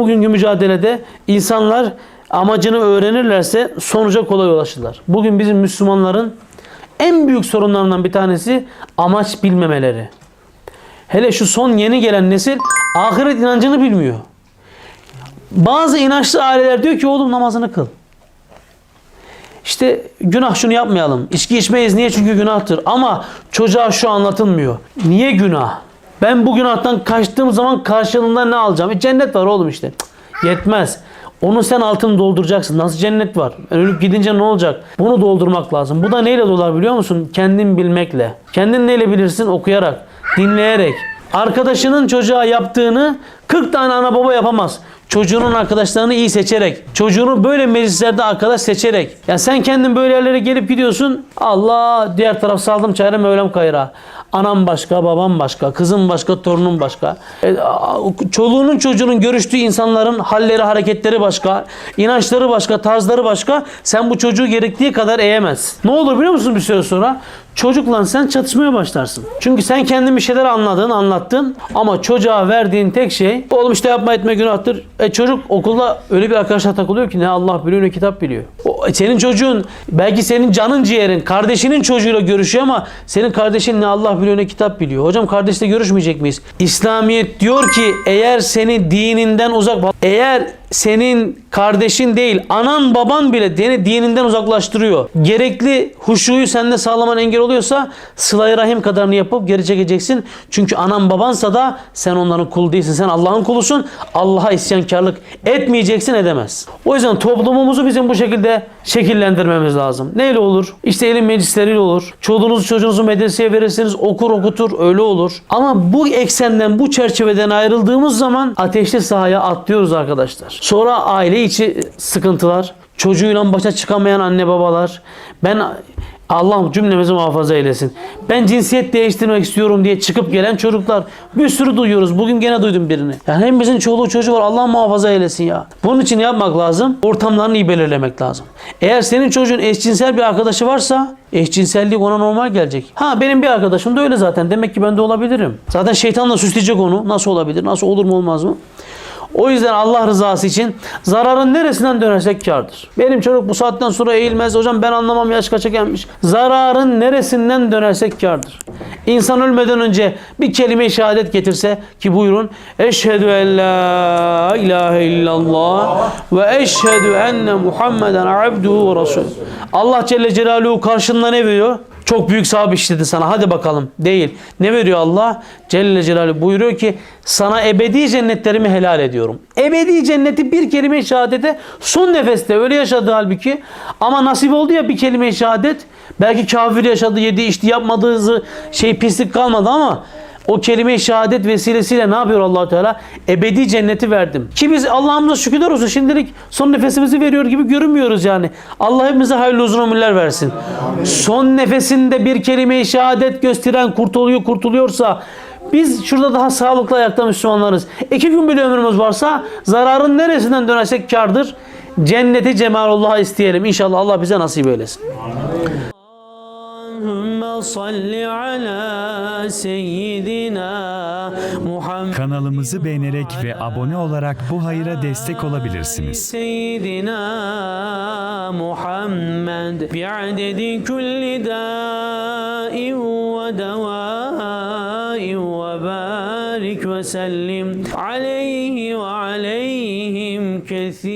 bugünkü mücadelede insanlar amacını öğrenirlerse sonuca kolay ulaşırlar. Bugün bizim Müslümanların en büyük sorunlarından bir tanesi amaç bilmemeleri. Hele şu son yeni gelen nesil ahiret inancını bilmiyor. Bazı inançlı aileler diyor ki oğlum namazını kıl. İşte günah şunu yapmayalım. İçki içmeyiz. Niye? Çünkü günahtır. Ama çocuğa şu anlatılmıyor. Niye günah? Ben bu günahtan kaçtığım zaman karşılığında ne alacağım? E cennet var oğlum işte. Cık, Yetmez. Onu sen altını dolduracaksın. Nasıl cennet var? Ölüp gidince ne olacak? Bunu doldurmak lazım. Bu da neyle dolar biliyor musun? Kendin bilmekle. Kendin neyle bilirsin? Okuyarak, dinleyerek. Arkadaşının çocuğa yaptığını 40 tane ana baba yapamaz. Çocuğunun arkadaşlarını iyi seçerek, çocuğunu böyle meclislerde arkadaş seçerek. Ya sen kendin böyle yerlere gelip gidiyorsun. Allah diğer taraf saldım çayra Mevlam kayra. Anam başka, babam başka, kızım başka, torunum başka. E, çoluğunun çocuğunun görüştüğü insanların halleri, hareketleri başka, inançları başka, tarzları başka. Sen bu çocuğu gerektiği kadar eğemez. Ne olur biliyor musun bir süre sonra? Çocukla sen çatışmaya başlarsın. Çünkü sen kendin bir şeyler anladın, anlattın ama çocuğa verdiğin tek şey oğlum işte yapma etme günahtır. E çocuk okulda öyle bir arkadaşla takılıyor ki ne Allah biliyor ne kitap biliyor. O, senin çocuğun belki senin canın ciğerin kardeşinin çocuğuyla görüşüyor ama senin kardeşin ne Allah biliyor ne kitap biliyor. Hocam kardeşle görüşmeyecek miyiz? İslamiyet diyor ki eğer seni dininden uzak eğer senin kardeşin değil anan baban bile seni dininden uzaklaştırıyor. Gerekli huşuyu sende sağlaman engel oluyorsa sıla rahim kadarını yapıp geri çekeceksin. Çünkü anan babansa da sen onların kulu değilsin. Sen Allah'ın kulusun. Allah'a isyankarlık etmeyeceksin edemez. O yüzden toplumumuzu bizim bu şekilde şekillendirmemiz lazım. Neyle olur? İşte ilim meclisleriyle olur. Çoluğunuzu çocuğunuzu medreseye verirsiniz okur okutur öyle olur. Ama bu eksenden bu çerçeveden ayrıldığımız zaman ateşli sahaya atlıyoruz arkadaşlar. Sonra aile içi sıkıntılar, çocuğuyla başa çıkamayan anne babalar. Ben Allah cümlemizi muhafaza eylesin. Ben cinsiyet değiştirmek istiyorum diye çıkıp gelen çocuklar bir sürü duyuyoruz. Bugün gene duydum birini. Yani hepimizin çoluğu çocuğu var. Allah muhafaza eylesin ya. Bunun için yapmak lazım? Ortamlarını iyi belirlemek lazım. Eğer senin çocuğun eşcinsel bir arkadaşı varsa eşcinsellik ona normal gelecek. Ha benim bir arkadaşım da öyle zaten. Demek ki ben de olabilirim. Zaten şeytanla süsleyecek onu. Nasıl olabilir? Nasıl olur mu olmaz mı? O yüzden Allah rızası için zararın neresinden dönersek kardır. Benim çocuk bu saatten sonra eğilmez. Hocam ben anlamam yaş kaça gelmiş. Zararın neresinden dönersek kardır. İnsan ölmeden önce bir kelime-i şehadet getirse ki buyurun. Eşhedü en la ilahe illallah ve eşhedü enne Muhammeden abduhu ve resul. Allah Celle Celaluhu karşında ne veriyor? Çok büyük sevap işledi sana. Hadi bakalım. Değil. Ne veriyor Allah? Celle Celaluhu buyuruyor ki sana ebedi cennetlerimi helal ediyorum. Ebedi cenneti bir kelime şehadete son nefeste öyle yaşadı halbuki. Ama nasip oldu ya bir kelime şehadet. Belki kafir yaşadı, yedi içti, yapmadığı şey pislik kalmadı ama o kelime-i şehadet vesilesiyle ne yapıyor allah Teala? Ebedi cenneti verdim. Ki biz Allah'ımıza şükürler olsun şimdilik son nefesimizi veriyor gibi görünmüyoruz yani. Allah hepimize hayırlı uzun ömürler versin. Son nefesinde bir kelime-i şehadet gösteren kurtuluyor, kurtuluyorsa biz şurada daha sağlıklı ayakta Müslümanlarız. İki gün bile ömrümüz varsa zararın neresinden dönersek kardır. Cenneti cemalullah'a isteyelim. İnşallah Allah bize nasip eylesin. Allahümme salli ala seyyidina Muhammed. Kanalımızı beğenerek ve abone olarak bu hayıra destek olabilirsiniz. سيدنا محمد بعدد كل داء ودواء وبارك وسلم عليه وعليهم كثيرا